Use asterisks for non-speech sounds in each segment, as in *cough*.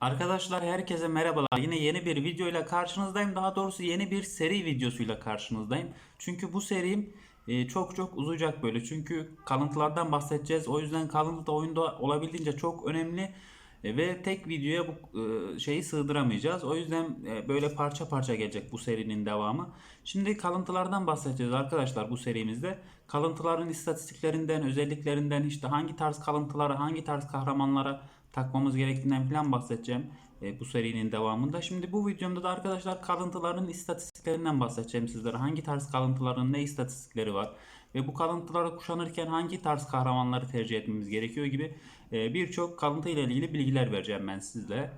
Arkadaşlar herkese merhabalar. Yine yeni bir video ile karşınızdayım. Daha doğrusu yeni bir seri videosuyla karşınızdayım. Çünkü bu serim e, çok çok uzayacak böyle. Çünkü kalıntılardan bahsedeceğiz. O yüzden kalıntı da oyunda olabildiğince çok önemli. E, ve tek videoya bu e, şeyi sığdıramayacağız. O yüzden böyle parça parça gelecek bu serinin devamı. Şimdi kalıntılardan bahsedeceğiz arkadaşlar bu serimizde. Kalıntıların istatistiklerinden, özelliklerinden, işte hangi tarz kalıntılara, hangi tarz kahramanlara takmamız gerektiğinden falan bahsedeceğim e, bu serinin devamında. Şimdi bu videomda da arkadaşlar kalıntıların istatistiklerinden bahsedeceğim sizlere. Hangi tarz kalıntıların ne istatistikleri var ve bu kalıntıları kuşanırken hangi tarz kahramanları tercih etmemiz gerekiyor gibi e, birçok kalıntı ile ilgili bilgiler vereceğim ben sizlere.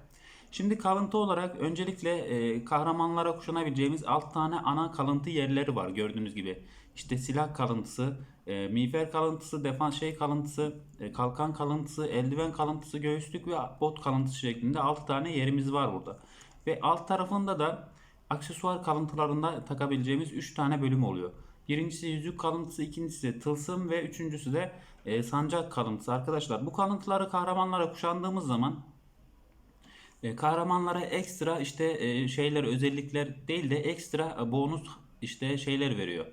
Şimdi kalıntı olarak öncelikle e, kahramanlara kuşanabileceğimiz 6 tane ana kalıntı yerleri var gördüğünüz gibi. İşte silah kalıntısı, e, miğfer kalıntısı, defans şey kalıntısı, e, kalkan kalıntısı, eldiven kalıntısı, göğüslük ve bot kalıntısı şeklinde 6 tane yerimiz var burada. Ve alt tarafında da aksesuar kalıntılarında takabileceğimiz 3 tane bölüm oluyor. Birincisi yüzük kalıntısı, ikincisi tılsım ve üçüncüsü de e, sancak kalıntısı. Arkadaşlar bu kalıntıları kahramanlara kuşandığımız zaman e, kahramanlara ekstra işte e, şeyler özellikler değil de ekstra e, bonus işte şeyler veriyor.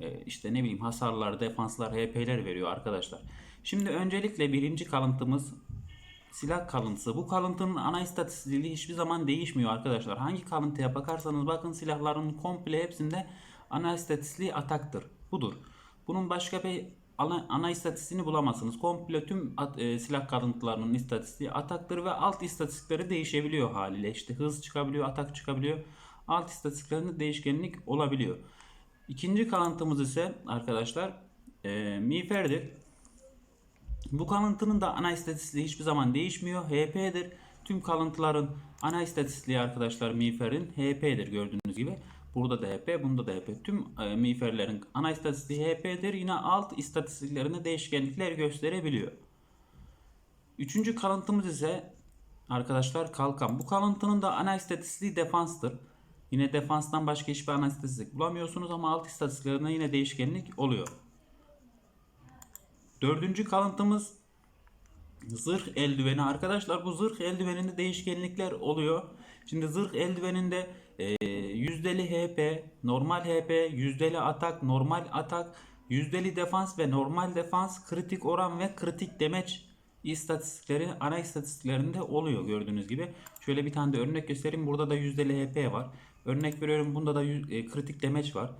E, işte ne bileyim hasarlar, defanslar, HP'ler veriyor arkadaşlar. Şimdi öncelikle birinci kalıntımız silah kalıntısı. Bu kalıntının ana istatistiği hiçbir zaman değişmiyor arkadaşlar. Hangi kalıntıya bakarsanız bakın silahların komple hepsinde ana istatistiği ataktır. Budur. Bunun başka bir ana, ana istatistiğini bulamazsınız. Komple tüm at- e, silah kalıntılarının istatistiği ataktır ve alt istatistikleri değişebiliyor haliyle. İşte hız çıkabiliyor, atak çıkabiliyor. Alt istatistiklerinde değişkenlik olabiliyor. İkinci kalıntımız ise arkadaşlar e, miğferdir. Bu kalıntının da ana istatistiği hiçbir zaman değişmiyor. HP'dir. Tüm kalıntıların ana istatistiği arkadaşlar miğferin HP'dir gördüğünüz gibi. Burada da HP, bunda da HP. Tüm e, miğferlerin ana istatistiği HP'dir. Yine alt istatistiklerinde değişkenlikler gösterebiliyor. Üçüncü kalıntımız ise arkadaşlar kalkan. Bu kalıntının da ana istatistiği defanstır. Yine defanstan başka hiçbir ana istatistik bulamıyorsunuz ama alt istatistiklerinde yine değişkenlik oluyor. Dördüncü kalıntımız zırh eldiveni. Arkadaşlar bu zırh eldiveninde değişkenlikler oluyor. Şimdi zırh eldiveninde e, yüzdeli HP, normal HP, yüzdeli atak, normal atak, yüzdeli defans ve normal defans, kritik oran ve kritik demeç istatistikleri ana istatistiklerinde oluyor gördüğünüz gibi. Şöyle bir tane de örnek göstereyim. Burada da yüzdeli HP var. Örnek veriyorum bunda da e, kritik demeç var.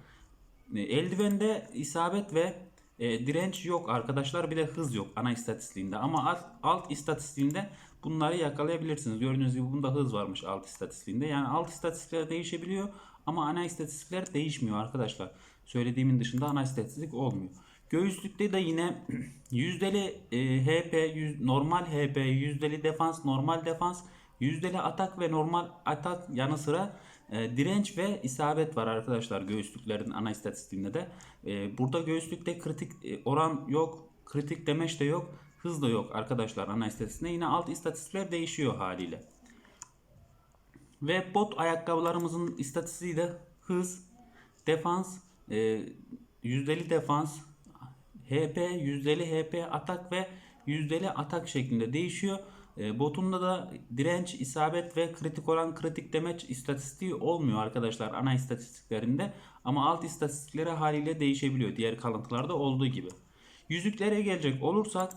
E, Eldivende isabet ve e, direnç yok arkadaşlar. Bir de hız yok ana istatistiğinde. Ama alt, alt istatistiğinde bunları yakalayabilirsiniz. Gördüğünüz gibi bunda hız varmış alt istatistiğinde. Yani alt istatistikler değişebiliyor ama ana istatistikler değişmiyor arkadaşlar. Söylediğimin dışında ana istatistik olmuyor. Göğüslükte de yine *clears throat* yüzdeli HP, yüz- normal HP, yüzdeli defans, normal defans, yüzdeli atak ve normal atak yanı sıra e, direnç ve isabet var arkadaşlar göğüslüklerin ana istatistiğinde de. E, burada göğüslükte kritik e, oran yok, kritik demeç de yok, hız da yok arkadaşlar ana istatistiğinde. Yine alt istatistikler değişiyor haliyle. Ve bot ayakkabılarımızın istatistiği de hız, defans, e, yüzdeli defans, HP, yüzdeli HP atak ve yüzdeli atak şeklinde değişiyor. E, botunda da direnç, isabet ve kritik olan kritik demeç istatistiği olmuyor arkadaşlar ana istatistiklerinde. Ama alt istatistikleri haliyle değişebiliyor diğer kalıntılarda olduğu gibi. Yüzüklere gelecek olursak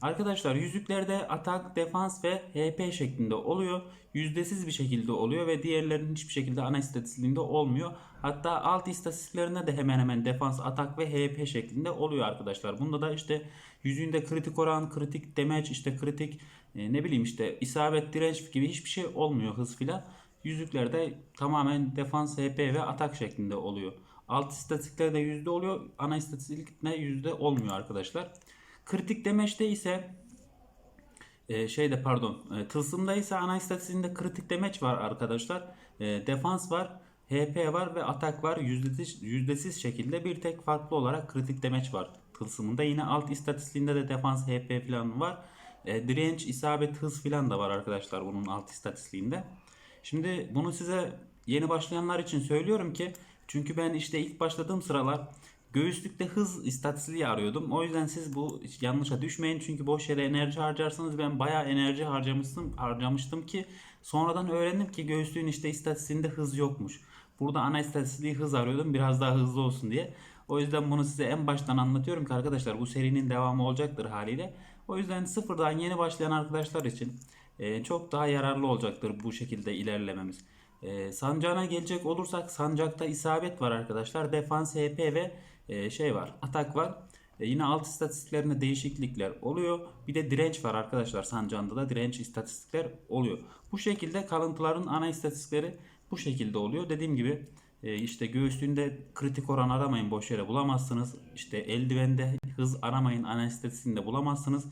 Arkadaşlar yüzüklerde atak, defans ve HP şeklinde oluyor. Yüzdesiz bir şekilde oluyor ve diğerlerinin hiçbir şekilde ana istatistiğinde olmuyor. Hatta alt istatistiklerinde de hemen hemen defans, atak ve HP şeklinde oluyor arkadaşlar. Bunda da işte yüzüğünde kritik oran, kritik demeç, işte kritik e, ne bileyim işte isabet, direnç gibi hiçbir şey olmuyor hız filan. Yüzüklerde tamamen defans, HP ve atak şeklinde oluyor. Alt istatistiklerde yüzde oluyor. Ana istatistikte yüzde olmuyor arkadaşlar. Kritik demeçte ise e, şeyde pardon e, tılsımda ise ana istatistiğinde kritik demeç var arkadaşlar. E, defans var. HP var ve atak var. Yüzdesiz, yüzdesiz şekilde bir tek farklı olarak kritik demeç var tılsımında. Yine alt istatistiğinde de defans HP falan var. E, direnç, isabet, hız falan da var arkadaşlar bunun alt istatistiğinde. Şimdi bunu size yeni başlayanlar için söylüyorum ki çünkü ben işte ilk başladığım sıralar Göğüslükte hız istatistiği arıyordum. O yüzden siz bu yanlışa düşmeyin. Çünkü boş yere enerji harcarsınız. Ben bayağı enerji harcamıştım, harcamıştım ki sonradan öğrendim ki göğüslüğün işte istatistiğinde hız yokmuğmuş. Burada ana istatistiği hız arıyordum biraz daha hızlı olsun diye. O yüzden bunu size en baştan anlatıyorum ki arkadaşlar bu serinin devamı olacaktır haliyle. O yüzden sıfırdan yeni başlayan arkadaşlar için e, çok daha yararlı olacaktır bu şekilde ilerlememiz. E, sancağına gelecek olursak sancakta isabet var arkadaşlar. Defans, HP ve e, şey var. Atak var. Yine alt istatistiklerinde değişiklikler oluyor. Bir de direnç var arkadaşlar. Sancağında da direnç istatistikler oluyor. Bu şekilde kalıntıların ana istatistikleri bu şekilde oluyor. Dediğim gibi e, işte göğüslüğünde kritik oran aramayın boş yere bulamazsınız. İşte eldivende hız aramayın ana istatistiğinde bulamazsınız.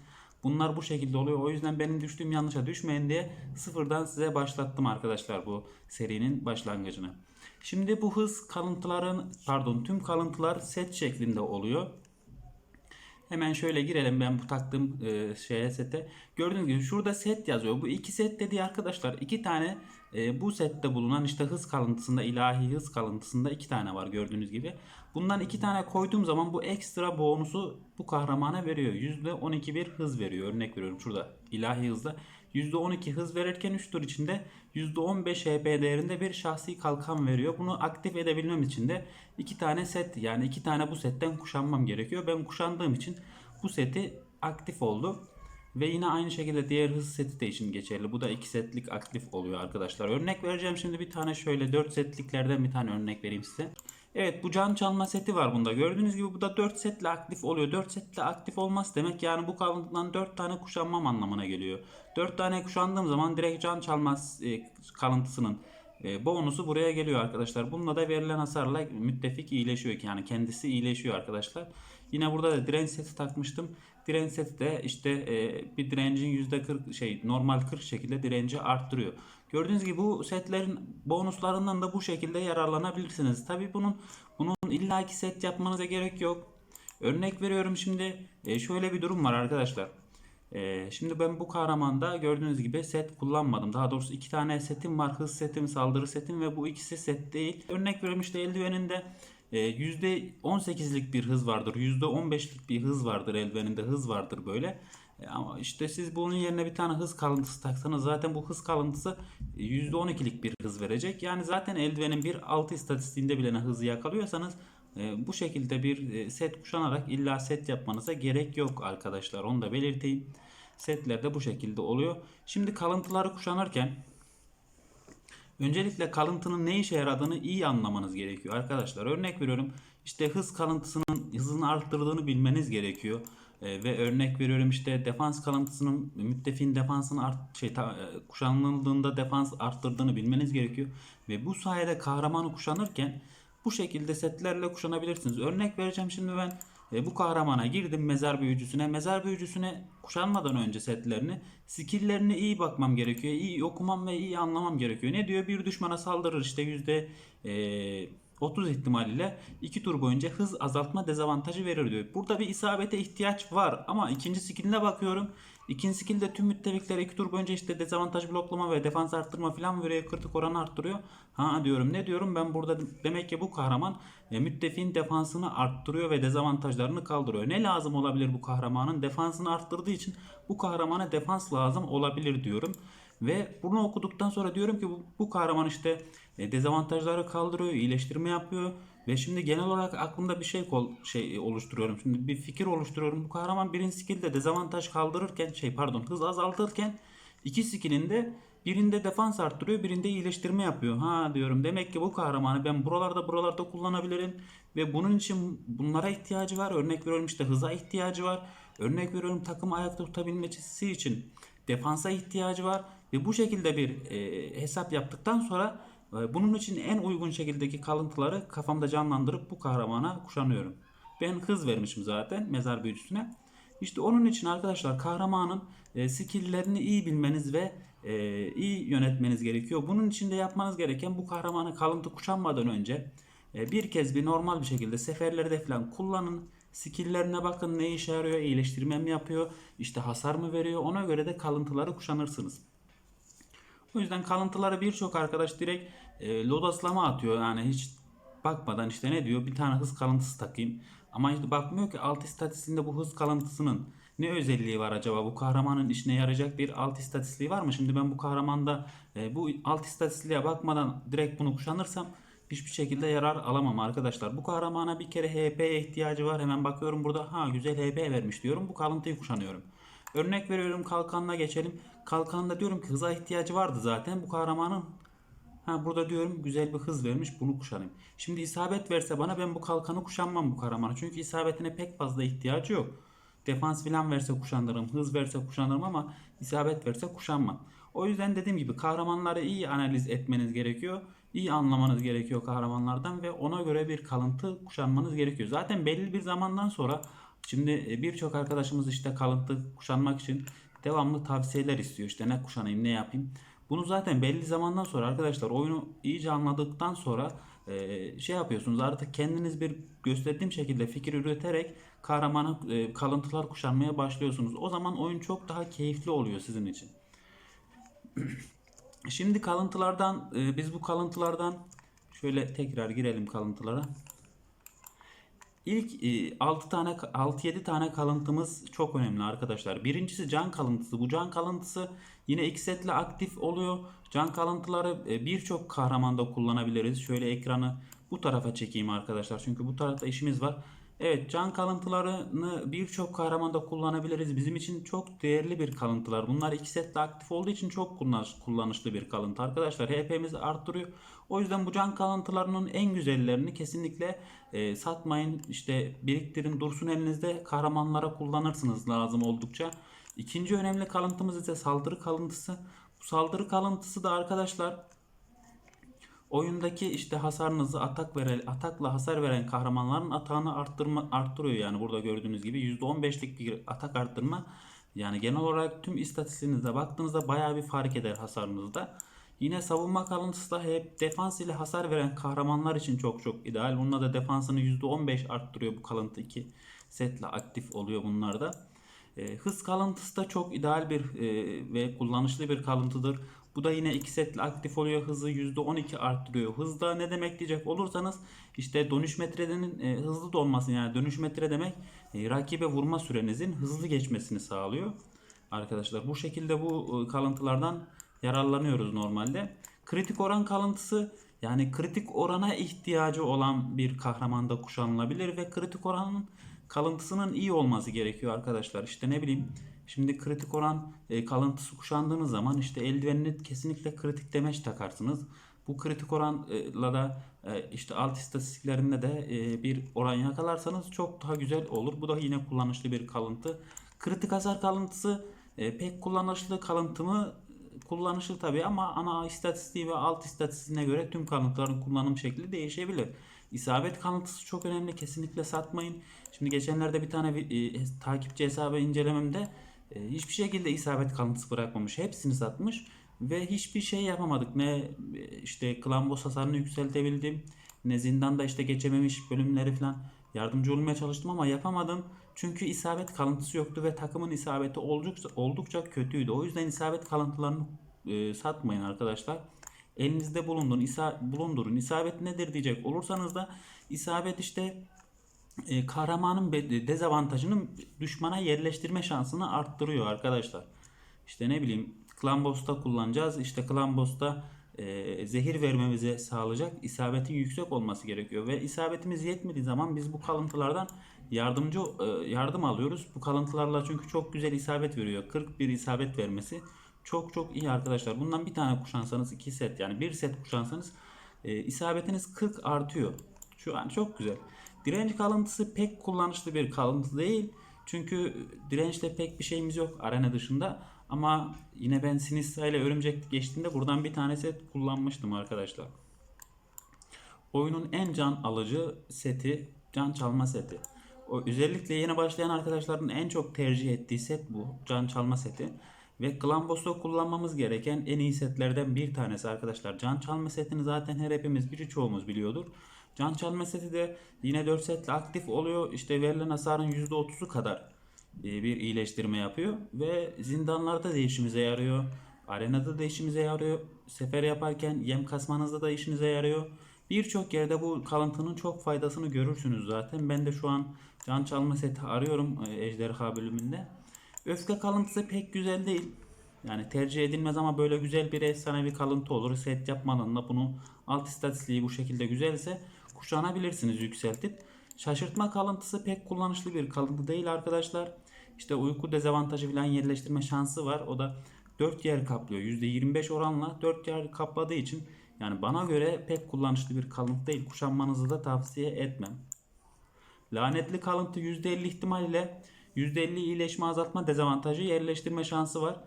Bunlar bu şekilde oluyor. O yüzden benim düştüğüm yanlışa düşmeyin diye sıfırdan size başlattım arkadaşlar bu serinin başlangıcını. Şimdi bu hız kalıntıların pardon tüm kalıntılar set şeklinde oluyor. Hemen şöyle girelim ben bu taktığım e, şeye sete. Gördüğünüz gibi şurada set yazıyor. Bu iki set dediği arkadaşlar iki tane e, bu sette bulunan işte hız kalıntısında ilahi hız kalıntısında iki tane var gördüğünüz gibi. Bundan iki tane koyduğum zaman bu ekstra bonusu bu kahramana veriyor. %12 bir hız veriyor. Örnek veriyorum şurada ilahi hızda. %12 hız verirken 3 tur içinde %15 HP değerinde bir şahsi kalkan veriyor. Bunu aktif edebilmem için de iki tane set yani iki tane bu setten kuşanmam gerekiyor. Ben kuşandığım için bu seti aktif oldu. Ve yine aynı şekilde diğer hız seti de için geçerli. Bu da 2 setlik aktif oluyor arkadaşlar. Örnek vereceğim şimdi bir tane şöyle 4 setliklerden bir tane örnek vereyim size. Evet bu can çalma seti var bunda. Gördüğünüz gibi bu da 4 setle aktif oluyor. 4 setle aktif olmaz demek yani bu kalıntıdan 4 tane kuşanmam anlamına geliyor. 4 tane kuşandığım zaman direkt can çalma e, kalıntısının e, bonusu buraya geliyor arkadaşlar. Bununla da verilen hasarla müttefik iyileşiyor. Yani kendisi iyileşiyor arkadaşlar. Yine burada da direnç seti takmıştım. Direnç seti de işte e, bir direncin %40 şey normal 40 şekilde direnci arttırıyor. Gördüğünüz gibi bu setlerin bonuslarından da bu şekilde yararlanabilirsiniz. Tabi bunun bunun illaki set yapmanıza gerek yok. Örnek veriyorum şimdi e, şöyle bir durum var arkadaşlar. E, şimdi ben bu kahramanda gördüğünüz gibi set kullanmadım. Daha doğrusu iki tane setim var. Hız setim, saldırı setim ve bu ikisi set değil. Örnek veriyorum işte eldiveninde %18'lik bir hız vardır. %15'lik bir hız vardır eldiveninde hız vardır böyle. E, Ama işte siz bunun yerine bir tane hız kalıntısı taksanız zaten bu hız kalıntısı %12'lik bir hız verecek. Yani zaten eldivenin bir altı istatistiğinde bile hızı yakalıyorsanız e, bu şekilde bir e, set kuşanarak illa set yapmanıza gerek yok arkadaşlar. Onu da belirteyim. Setler de bu şekilde oluyor. Şimdi kalıntıları kuşanırken Öncelikle kalıntının ne işe yaradığını iyi anlamanız gerekiyor arkadaşlar. Örnek veriyorum işte hız kalıntısının hızını arttırdığını bilmeniz gerekiyor. Ee, ve örnek veriyorum işte defans kalıntısının müttefiğin defansını art, şey, ta, e, kuşanıldığında defans arttırdığını bilmeniz gerekiyor. Ve bu sayede kahramanı kuşanırken bu şekilde setlerle kuşanabilirsiniz. Örnek vereceğim şimdi ben e, bu kahramana girdim mezar büyücüsüne. Mezar büyücüsüne kuşanmadan önce setlerini, skill'lerine iyi bakmam gerekiyor. iyi okumam ve iyi anlamam gerekiyor. Ne diyor? Bir düşmana saldırır işte yüzde e, 30 ihtimaliyle 2 tur boyunca hız azaltma dezavantajı verir diyor. Burada bir isabete ihtiyaç var ama ikinci skilline bakıyorum. İkinci skillde tüm müttefikler 2 tur boyunca işte dezavantaj bloklama ve defans arttırma falan veriyor. Kritik oranı arttırıyor. Ha diyorum ne diyorum ben burada demek ki bu kahraman e, müttefiğin defansını arttırıyor ve dezavantajlarını kaldırıyor. Ne lazım olabilir bu kahramanın? Defansını arttırdığı için bu kahramana defans lazım olabilir diyorum. Ve bunu okuduktan sonra diyorum ki bu, bu kahraman işte e, dezavantajları kaldırıyor, iyileştirme yapıyor ve şimdi genel olarak aklımda bir şey kol, şey oluşturuyorum. Şimdi bir fikir oluşturuyorum. Bu kahraman birinci skill'de dezavantaj kaldırırken şey pardon hız azaltırken iki skill'inde birinde defans arttırıyor, birinde iyileştirme yapıyor. Ha diyorum demek ki bu kahramanı ben buralarda buralarda kullanabilirim ve bunun için bunlara ihtiyacı var. Örnek veriyorum işte hıza ihtiyacı var. Örnek veriyorum takım ayakta tutabilmesi için defansa ihtiyacı var ve bu şekilde bir e, hesap yaptıktan sonra bunun için en uygun şekildeki kalıntıları kafamda canlandırıp bu kahramana kuşanıyorum. Ben hız vermişim zaten mezar büyücüsüne. İşte onun için arkadaşlar kahramanın e, skill'lerini iyi bilmeniz ve e, iyi yönetmeniz gerekiyor. Bunun için de yapmanız gereken bu kahramanı kalıntı kuşanmadan önce e, bir kez bir normal bir şekilde seferlerde falan kullanın. Skill'lerine bakın ne işe yarıyor, iyileştirme mi yapıyor, işte hasar mı veriyor ona göre de kalıntıları kuşanırsınız. O yüzden kalıntıları birçok arkadaş direkt e, lodaslama atıyor. Yani hiç bakmadan işte ne diyor bir tane hız kalıntısı takayım. Ama işte bakmıyor ki alt istatistiğinde bu hız kalıntısının ne özelliği var acaba? Bu kahramanın işine yarayacak bir alt istatistiği var mı? Şimdi ben bu kahramanda e, bu alt istatistiğe bakmadan direkt bunu kuşanırsam hiçbir şekilde yarar alamam arkadaşlar. Bu kahramana bir kere HP'ye ihtiyacı var. Hemen bakıyorum burada ha güzel HP vermiş diyorum. Bu kalıntıyı kuşanıyorum. Örnek veriyorum kalkanına geçelim. Kalkanında diyorum ki hıza ihtiyacı vardı zaten. Bu kahramanın Ha burada diyorum güzel bir hız vermiş bunu kuşanayım. Şimdi isabet verse bana ben bu kalkanı kuşanmam bu kahramana. Çünkü isabetine pek fazla ihtiyacı yok. Defans filan verse kuşandırırım. Hız verse kuşanırım ama isabet verse kuşanmam. O yüzden dediğim gibi kahramanları iyi analiz etmeniz gerekiyor. İyi anlamanız gerekiyor kahramanlardan ve ona göre bir kalıntı kuşanmanız gerekiyor. Zaten belli bir zamandan sonra şimdi e, birçok arkadaşımız işte kalıntı kuşanmak için devamlı tavsiyeler istiyor. İşte ne kuşanayım ne yapayım. Bunu zaten belli zamandan sonra arkadaşlar oyunu iyice anladıktan sonra e, şey yapıyorsunuz artık kendiniz bir gösterdiğim şekilde fikir üreterek kahramanı e, kalıntılar kuşanmaya başlıyorsunuz. O zaman oyun çok daha keyifli oluyor sizin için. *clears throat* Şimdi kalıntılardan e, biz bu kalıntılardan şöyle tekrar girelim kalıntılara. İlk e, 6 tane 6-7 tane kalıntımız çok önemli arkadaşlar. Birincisi can kalıntısı. Bu can kalıntısı yine iki setle aktif oluyor. Can kalıntıları e, birçok kahramanda kullanabiliriz. Şöyle ekranı bu tarafa çekeyim arkadaşlar. Çünkü bu tarafta işimiz var. Evet can kalıntılarını birçok kahramanda kullanabiliriz. Bizim için çok değerli bir kalıntılar. Bunlar iki setle aktif olduğu için çok kullanış- kullanışlı bir kalıntı. Arkadaşlar HP'mizi arttırıyor. O yüzden bu can kalıntılarının en güzellerini kesinlikle e, satmayın. İşte biriktirin dursun elinizde kahramanlara kullanırsınız lazım oldukça. İkinci önemli kalıntımız ise saldırı kalıntısı. Bu saldırı kalıntısı da arkadaşlar oyundaki işte hasarınızı atak veren atakla hasar veren kahramanların atağını arttırma arttırıyor yani burada gördüğünüz gibi %15'lik bir atak arttırma yani genel olarak tüm istatistiğinize baktığınızda bayağı bir fark eder hasarınızda. Yine savunma kalıntısı da hep defans ile hasar veren kahramanlar için çok çok ideal. Bununla da defansını %15 arttırıyor bu kalıntı 2 setle aktif oluyor bunlarda. E, hız kalıntısı da çok ideal bir e, ve kullanışlı bir kalıntıdır. Bu da yine iki setle aktif oluyor. Hızı %12 arttırıyor. Hızda ne demek diyecek olursanız işte dönüş metrenin e, hızlı dolması yani dönüş metre demek e, rakibe vurma sürenizin hızlı geçmesini sağlıyor. Arkadaşlar bu şekilde bu e, kalıntılardan yararlanıyoruz normalde. Kritik oran kalıntısı yani kritik orana ihtiyacı olan bir kahramanda kuşanılabilir ve kritik oranın kalıntısının iyi olması gerekiyor arkadaşlar. İşte ne bileyim şimdi kritik oran e, kalıntısı kuşandığınız zaman işte eldivenini kesinlikle kritik demeç takarsınız. Bu kritik oranla da e, işte alt istatistiklerinde de e, bir oran yakalarsanız çok daha güzel olur. Bu da yine kullanışlı bir kalıntı. Kritik hasar kalıntısı e, pek kullanışlı kalıntı mı? Kullanışlı tabii ama ana istatistiği ve alt istatistiğine göre tüm kalıntıların kullanım şekli değişebilir. İsabet kalıntısı çok önemli. Kesinlikle satmayın. Şimdi geçenlerde bir tane e, takipçi hesabı incelememde hiçbir şekilde isabet kalıntısı bırakmamış. Hepsini satmış ve hiçbir şey yapamadık. Ne e, işte klambos hasarını yükseltebildim. Ne zindanda işte geçememiş bölümleri falan yardımcı olmaya çalıştım ama yapamadım. Çünkü isabet kalıntısı yoktu ve takımın isabeti oldukça, oldukça kötüydü. O yüzden isabet kalıntılarını e, satmayın arkadaşlar. Elinizde bulundurun, isa, bulundurun. İsabet nedir diyecek olursanız da isabet işte e, kahramanın dezavantajını düşmana yerleştirme şansını arttırıyor arkadaşlar. İşte ne bileyim Clan Boss'ta kullanacağız. İşte Clan Boss'ta e, zehir vermemize sağlayacak isabetin yüksek olması gerekiyor. Ve isabetimiz yetmediği zaman biz bu kalıntılardan yardımcı e, yardım alıyoruz. Bu kalıntılarla çünkü çok güzel isabet veriyor. 41 isabet vermesi çok çok iyi arkadaşlar. Bundan bir tane kuşansanız iki set yani bir set kuşansanız e, isabetiniz 40 artıyor. Şu an çok güzel. Direnç kalıntısı pek kullanışlı bir kalıntı değil. Çünkü dirençte pek bir şeyimiz yok arena dışında. Ama yine ben Sinistra ile Örümcek geçtiğimde buradan bir tane set kullanmıştım arkadaşlar. Oyunun en can alıcı seti, can çalma seti. O özellikle yeni başlayan arkadaşların en çok tercih ettiği set bu. Can çalma seti. Ve Glambos'ta kullanmamız gereken en iyi setlerden bir tanesi arkadaşlar. Can çalma setini zaten her hepimiz birçoğumuz biliyordur. Can çalma seti de yine 4 setle aktif oluyor. İşte verilen hasarın %30'u kadar e, bir iyileştirme yapıyor. Ve zindanlarda da işimize yarıyor. Arenada da işimize yarıyor. Sefer yaparken yem kasmanızda da işinize yarıyor. Birçok yerde bu kalıntının çok faydasını görürsünüz zaten. Ben de şu an can çalma seti arıyorum e, Ejderha bölümünde. Öfke kalıntısı pek güzel değil. Yani tercih edilmez ama böyle güzel bir efsanevi kalıntı olur. Set yapmanın bunu alt istatistiği bu şekilde güzelse kuşanabilirsiniz yükseltip. Şaşırtma kalıntısı pek kullanışlı bir kalıntı değil arkadaşlar. İşte uyku dezavantajı falan yerleştirme şansı var. O da 4 yer kaplıyor. %25 oranla 4 yer kapladığı için yani bana göre pek kullanışlı bir kalıntı değil. Kuşanmanızı da tavsiye etmem. Lanetli kalıntı %50 ihtimal ile %50 iyileşme azaltma dezavantajı yerleştirme şansı var.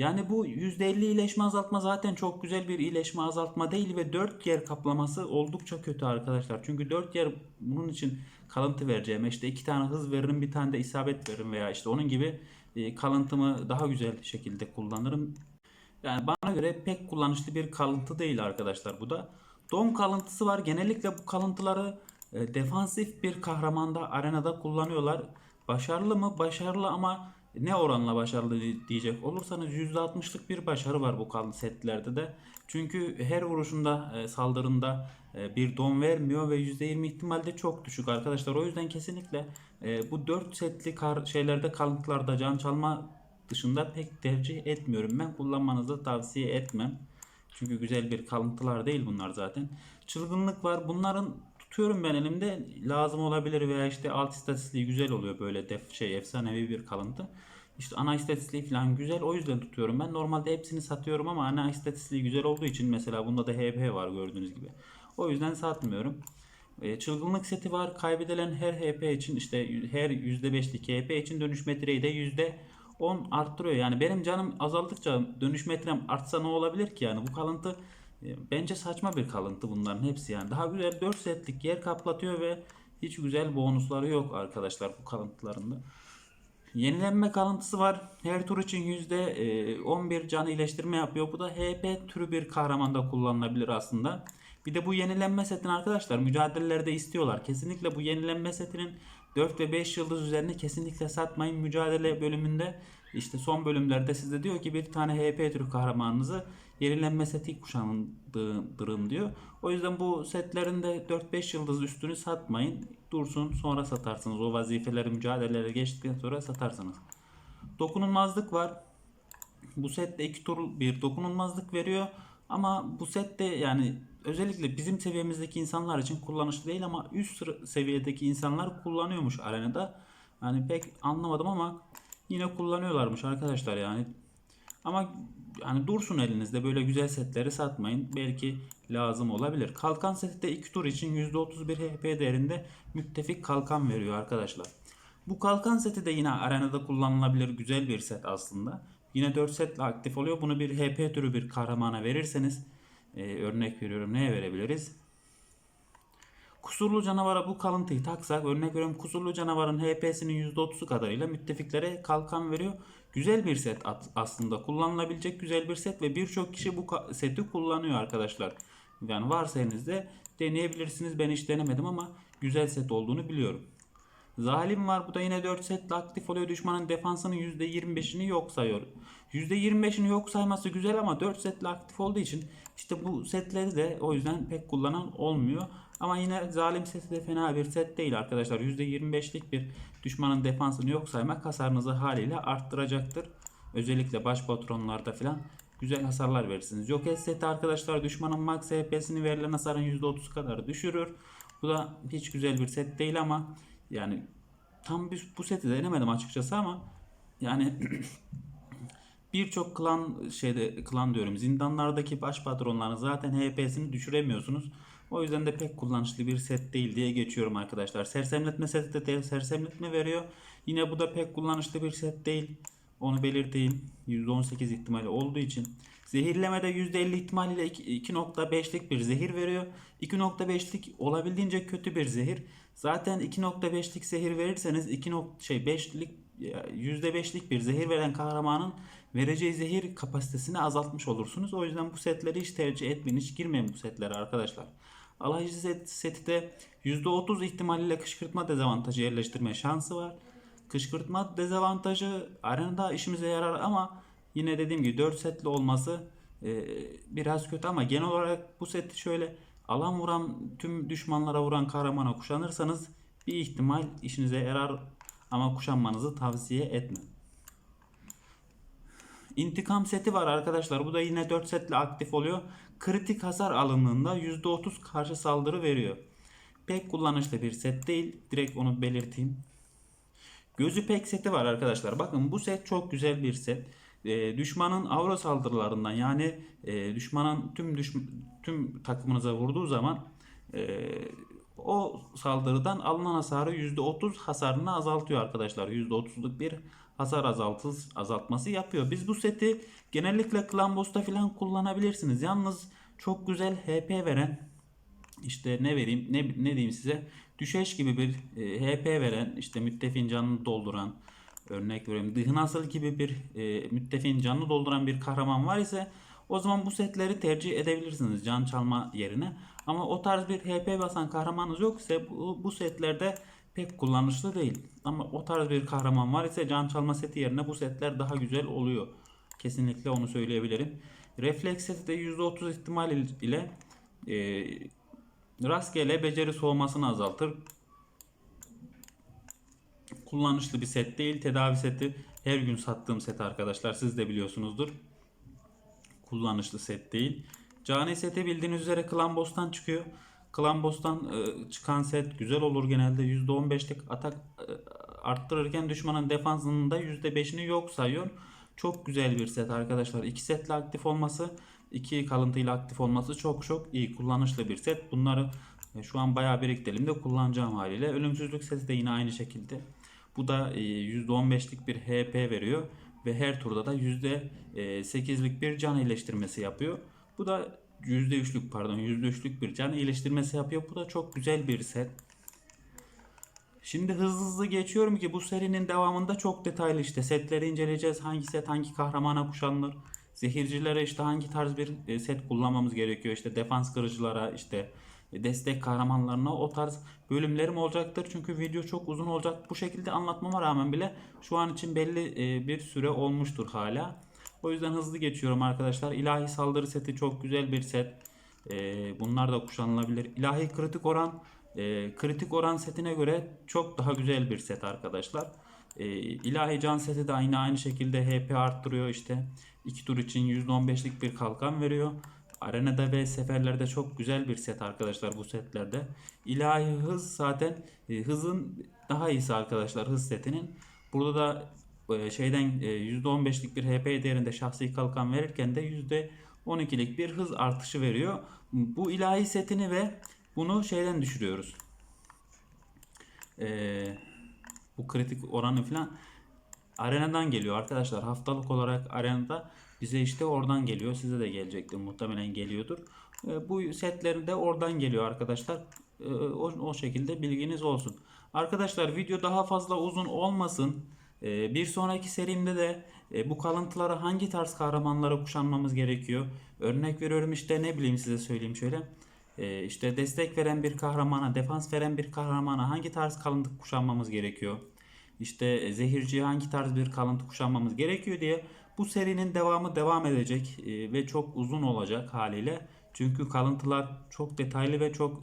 Yani bu %50 iyileşme azaltma zaten çok güzel bir iyileşme azaltma değil ve 4 yer kaplaması oldukça kötü arkadaşlar. Çünkü 4 yer bunun için kalıntı vereceğim. İşte 2 tane hız veririm, bir tane de isabet veririm veya işte onun gibi e, kalıntımı daha güzel şekilde kullanırım. Yani bana göre pek kullanışlı bir kalıntı değil arkadaşlar bu da. Don kalıntısı var. Genellikle bu kalıntıları e, defansif bir kahramanda arenada kullanıyorlar. Başarılı mı? Başarılı ama ne oranla başarılı di- diyecek olursanız %60'lık bir başarı var bu kalıntı setlerde de. Çünkü her vuruşunda e, saldırında e, bir don vermiyor ve %20 ihtimalde çok düşük arkadaşlar. O yüzden kesinlikle e, bu 4 setli kar, şeylerde kalıntılarda can çalma dışında pek tercih etmiyorum. Ben kullanmanızı tavsiye etmem. Çünkü güzel bir kalıntılar değil bunlar zaten. Çılgınlık var. Bunların tutuyorum ben elimde. Lazım olabilir veya işte alt istatistiği güzel oluyor böyle def şey efsanevi bir kalıntı. İşte ana istatistiği falan güzel. O yüzden tutuyorum ben. Normalde hepsini satıyorum ama ana istatistiği güzel olduğu için mesela bunda da HP var gördüğünüz gibi. O yüzden satmıyorum. E, çılgınlık seti var. Kaybedilen her HP için işte her %5'lik HP için dönüş metreyi de %10 arttırıyor. Yani benim canım azaldıkça dönüş metrem artsa ne olabilir ki yani bu kalıntı bence saçma bir kalıntı bunların hepsi yani. Daha güzel 4 setlik yer kaplatıyor ve hiç güzel bonusları yok arkadaşlar bu kalıntılarında. Yenilenme kalıntısı var. Her tur için %11 can iyileştirme yapıyor. Bu da HP türü bir kahramanda kullanılabilir aslında. Bir de bu yenilenme setini arkadaşlar mücadelelerde istiyorlar. Kesinlikle bu yenilenme setinin 4 ve 5 yıldız üzerine kesinlikle satmayın. Mücadele bölümünde işte son bölümlerde size diyor ki bir tane HP türü kahramanınızı yenilenme seti kuşandırın diyor. O yüzden bu setlerin de 4-5 yıldız üstünü satmayın. Dursun sonra satarsınız. O vazifeleri mücadelelere geçtikten sonra satarsınız. Dokunulmazlık var. Bu sette iki tur bir dokunulmazlık veriyor. Ama bu sette yani özellikle bizim seviyemizdeki insanlar için kullanışlı değil ama üst seviyedeki insanlar kullanıyormuş arenada. Yani pek anlamadım ama yine kullanıyorlarmış arkadaşlar yani. Ama yani dursun elinizde böyle güzel setleri satmayın. Belki lazım olabilir. Kalkan seti de 2 tur için %31 HP değerinde müttefik kalkan veriyor arkadaşlar. Bu kalkan seti de yine arenada kullanılabilir güzel bir set aslında. Yine 4 setle aktif oluyor. Bunu bir HP türü bir kahramana verirseniz e, örnek veriyorum neye verebiliriz? Kusurlu canavara bu kalıntıyı taksak örnek veriyorum kusurlu canavarın HP'sinin %30'u kadarıyla müttefiklere kalkan veriyor. Güzel bir set aslında kullanılabilecek güzel bir set ve birçok kişi bu seti kullanıyor arkadaşlar. Yani varsa elinizde deneyebilirsiniz. Ben hiç denemedim ama güzel set olduğunu biliyorum. Zalim var. Bu da yine 4 setle aktif oluyor. Düşmanın defansının %25'ini yok sayıyor. %25'ini yok sayması güzel ama 4 setle aktif olduğu için işte bu setleri de o yüzden pek kullanan olmuyor. Ama yine zalim seti de fena bir set değil arkadaşlar. %25'lik bir düşmanın defansını yok saymak hasarınızı haliyle arttıracaktır. Özellikle baş patronlarda falan güzel hasarlar verirsiniz. Yok et seti arkadaşlar düşmanın max HP'sini verilen hasarın %30 kadar düşürür. Bu da hiç güzel bir set değil ama yani tam bu seti denemedim açıkçası ama yani *clears throat* birçok klan şeyde klan diyorum zindanlardaki baş patronların zaten HP'sini düşüremiyorsunuz. O yüzden de pek kullanışlı bir set değil diye geçiyorum arkadaşlar. Sersemletme seti de de sersemletme veriyor. Yine bu da pek kullanışlı bir set değil. Onu belirteyim. %18 ihtimali olduğu için. Zehirlemede %50 ihtimaliyle iki- 2.5'lik bir zehir veriyor. 2.5'lik olabildiğince kötü bir zehir. Zaten 2.5'lik zehir verirseniz 2. şey 5'lik %5'lik bir zehir veren kahramanın vereceği zehir kapasitesini azaltmış olursunuz. O yüzden bu setleri hiç tercih etmeyin. Hiç girmeyin bu setlere arkadaşlar. Alaycı set, seti de %30 ihtimaliyle kışkırtma dezavantajı yerleştirme şansı var. Kışkırtma dezavantajı arenada işimize yarar ama yine dediğim gibi 4 setli olması e, biraz kötü ama genel olarak bu seti şöyle alan vuran tüm düşmanlara vuran kahramana kuşanırsanız bir ihtimal işinize yarar ama kuşanmanızı tavsiye etmem. İntikam seti var arkadaşlar. Bu da yine 4 setle aktif oluyor. Kritik hasar alındığında %30 karşı saldırı veriyor. Pek kullanışlı bir set değil. Direkt onu belirteyim. Gözü pek seti var arkadaşlar. Bakın bu set çok güzel bir set. Ee, düşmanın avro saldırılarından yani e, düşmanın tüm düşm- tüm takımınıza vurduğu zaman e, o saldırıdan alınan hasarı %30 hasarını azaltıyor arkadaşlar. %30'luk bir hasar azaltız, azaltması yapıyor. Biz bu seti genellikle Clan Boss'ta falan kullanabilirsiniz. Yalnız çok güzel HP veren işte ne vereyim ne, ne diyeyim size düşeş gibi bir e, HP veren işte müttefin canını dolduran örnek veriyorum Dıhnasıl gibi bir e, müttefin canını dolduran bir kahraman var ise o zaman bu setleri tercih edebilirsiniz can çalma yerine. Ama o tarz bir HP basan kahramanınız yok ise bu, bu setlerde pek kullanışlı değil. Ama o tarz bir kahraman var ise can çalma seti yerine bu setler daha güzel oluyor. Kesinlikle onu söyleyebilirim. Refleks seti de %30 ihtimal ile e, rastgele beceri soğumasını azaltır. Kullanışlı bir set değil. Tedavi seti her gün sattığım set arkadaşlar. Siz de biliyorsunuzdur. Kullanışlı set değil. Cani seti bildiğiniz üzere Clan Boss'tan çıkıyor. Clan Boss'tan e, çıkan set güzel olur genelde. %15'lik atak e, arttırırken düşmanın defansının da %5'ini yok sayıyor. Çok güzel bir set arkadaşlar. İki setle aktif olması, iki kalıntıyla aktif olması çok çok iyi. Kullanışlı bir set. Bunları e, şu an bayağı biriktirelim de kullanacağım haliyle. Ölümsüzlük seti de yine aynı şekilde. Bu da e, %15'lik bir HP veriyor ve her turda da %8'lik bir can iyileştirmesi yapıyor. Bu da %3'lük pardon %3'lük bir can iyileştirmesi yapıyor. Bu da çok güzel bir set. Şimdi hızlı hızlı geçiyorum ki bu serinin devamında çok detaylı işte setleri inceleyeceğiz. Hangi set hangi kahramana kuşanılır. Zehircilere işte hangi tarz bir e, set kullanmamız gerekiyor. İşte defans kırıcılara işte e, destek kahramanlarına o tarz bölümlerim olacaktır. Çünkü video çok uzun olacak. Bu şekilde anlatmama rağmen bile şu an için belli e, bir süre olmuştur hala. O yüzden hızlı geçiyorum arkadaşlar. İlahi saldırı seti çok güzel bir set. E, bunlar da kuşanılabilir. İlahi kritik oran e, kritik oran setine göre çok daha güzel bir set arkadaşlar. E, ilahi can seti de aynı aynı şekilde HP arttırıyor işte. 2 tur için %15'lik bir kalkan veriyor. Arenada ve seferlerde çok güzel bir set arkadaşlar bu setlerde. İlahi hız zaten e, hızın daha iyisi arkadaşlar hız setinin. Burada da şeyden e, %15'lik bir HP değerinde şahsi kalkan verirken de %12'lik bir hız artışı veriyor. Bu ilahi setini ve bunu şeyden düşürüyoruz. Ee, bu kritik oranı falan arenadan geliyor arkadaşlar. Haftalık olarak arenada bize işte oradan geliyor. Size de gelecektir. Muhtemelen geliyordur. Ee, bu setleri de oradan geliyor arkadaşlar. Ee, o, o şekilde bilginiz olsun. Arkadaşlar video daha fazla uzun olmasın. Ee, bir sonraki serimde de e, bu kalıntılara hangi tarz kahramanlara kuşanmamız gerekiyor? Örnek veriyorum işte ne bileyim size söyleyeyim şöyle. Ee, işte destek veren bir kahramana, defans veren bir kahramana hangi tarz kalıntı kuşanmamız gerekiyor? İşte e, zehirciye hangi tarz bir kalıntı kuşanmamız gerekiyor diye bu serinin devamı devam edecek e, ve çok uzun olacak haliyle. Çünkü kalıntılar çok detaylı ve çok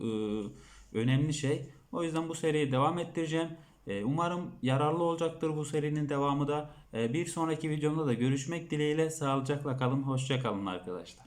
önemli şey. O yüzden bu seriyi devam ettireceğim. E, umarım yararlı olacaktır bu serinin devamı da. E, bir sonraki videomda da görüşmek dileğiyle sağlıcakla kalın, hoşça kalın arkadaşlar.